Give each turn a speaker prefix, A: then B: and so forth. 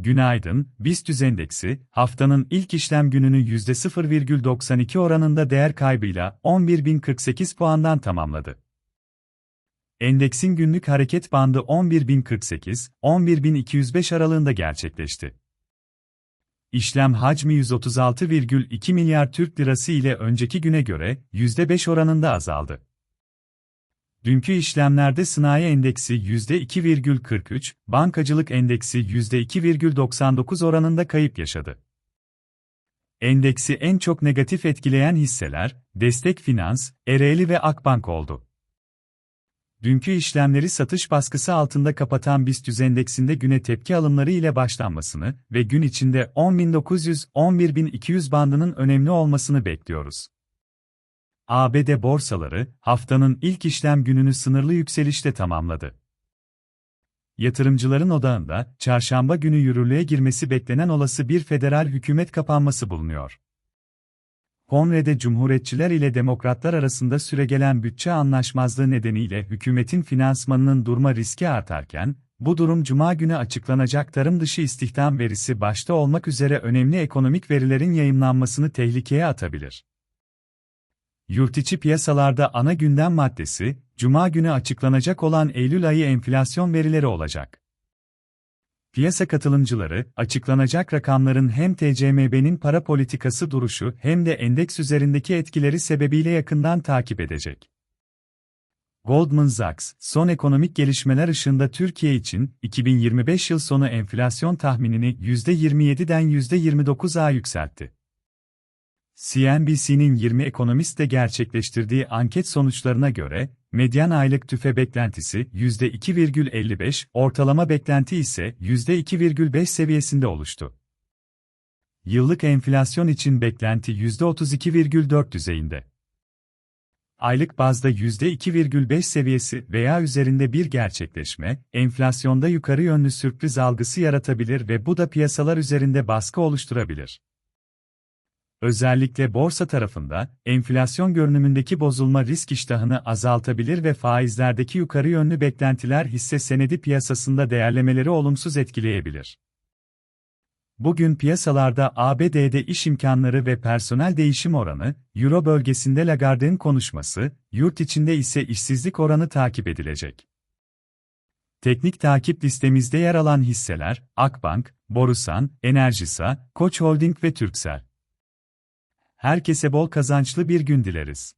A: Günaydın, BIST endeksi, haftanın ilk işlem gününü %0,92 oranında değer kaybıyla 11.048 puandan tamamladı. Endeksin günlük hareket bandı 11.048-11.205 aralığında gerçekleşti. İşlem hacmi 136,2 milyar Türk lirası ile önceki güne göre %5 oranında azaldı. Dünkü işlemlerde sanayi endeksi %2,43, bankacılık endeksi %2,99 oranında kayıp yaşadı. Endeksi en çok negatif etkileyen hisseler, Destek Finans, Ereğli ve Akbank oldu. Dünkü işlemleri satış baskısı altında kapatan BIST endeksinde güne tepki alımları ile başlanmasını ve gün içinde 10.900-11.200 bandının önemli olmasını bekliyoruz. ABD borsaları, haftanın ilk işlem gününü sınırlı yükselişte tamamladı. Yatırımcıların odağında, çarşamba günü yürürlüğe girmesi beklenen olası bir federal hükümet kapanması bulunuyor. Kongre'de Cumhuriyetçiler ile Demokratlar arasında süregelen bütçe anlaşmazlığı nedeniyle hükümetin finansmanının durma riski artarken, bu durum Cuma günü açıklanacak tarım dışı istihdam verisi başta olmak üzere önemli ekonomik verilerin yayımlanmasını tehlikeye atabilir. Yurtiçi piyasalarda ana gündem maddesi, Cuma günü açıklanacak olan Eylül ayı enflasyon verileri olacak. Piyasa katılımcıları, açıklanacak rakamların hem TCMB'nin para politikası duruşu hem de endeks üzerindeki etkileri sebebiyle yakından takip edecek. Goldman Sachs, son ekonomik gelişmeler ışığında Türkiye için 2025 yıl sonu enflasyon tahminini %27'den %29'a yükseltti. CNBC'nin 20 ekonomistle gerçekleştirdiği anket sonuçlarına göre, medyan aylık tüfe beklentisi %2,55, ortalama beklenti ise %2,5 seviyesinde oluştu. Yıllık enflasyon için beklenti %32,4 düzeyinde. Aylık bazda %2,5 seviyesi veya üzerinde bir gerçekleşme, enflasyonda yukarı yönlü sürpriz algısı yaratabilir ve bu da piyasalar üzerinde baskı oluşturabilir. Özellikle borsa tarafında, enflasyon görünümündeki bozulma risk iştahını azaltabilir ve faizlerdeki yukarı yönlü beklentiler hisse senedi piyasasında değerlemeleri olumsuz etkileyebilir. Bugün piyasalarda ABD'de iş imkanları ve personel değişim oranı, Euro bölgesinde Lagarde'ın konuşması, yurt içinde ise işsizlik oranı takip edilecek. Teknik takip listemizde yer alan hisseler, Akbank, Borusan, Enerjisa, Koç Holding ve Türksel. Herkese bol kazançlı bir gün dileriz.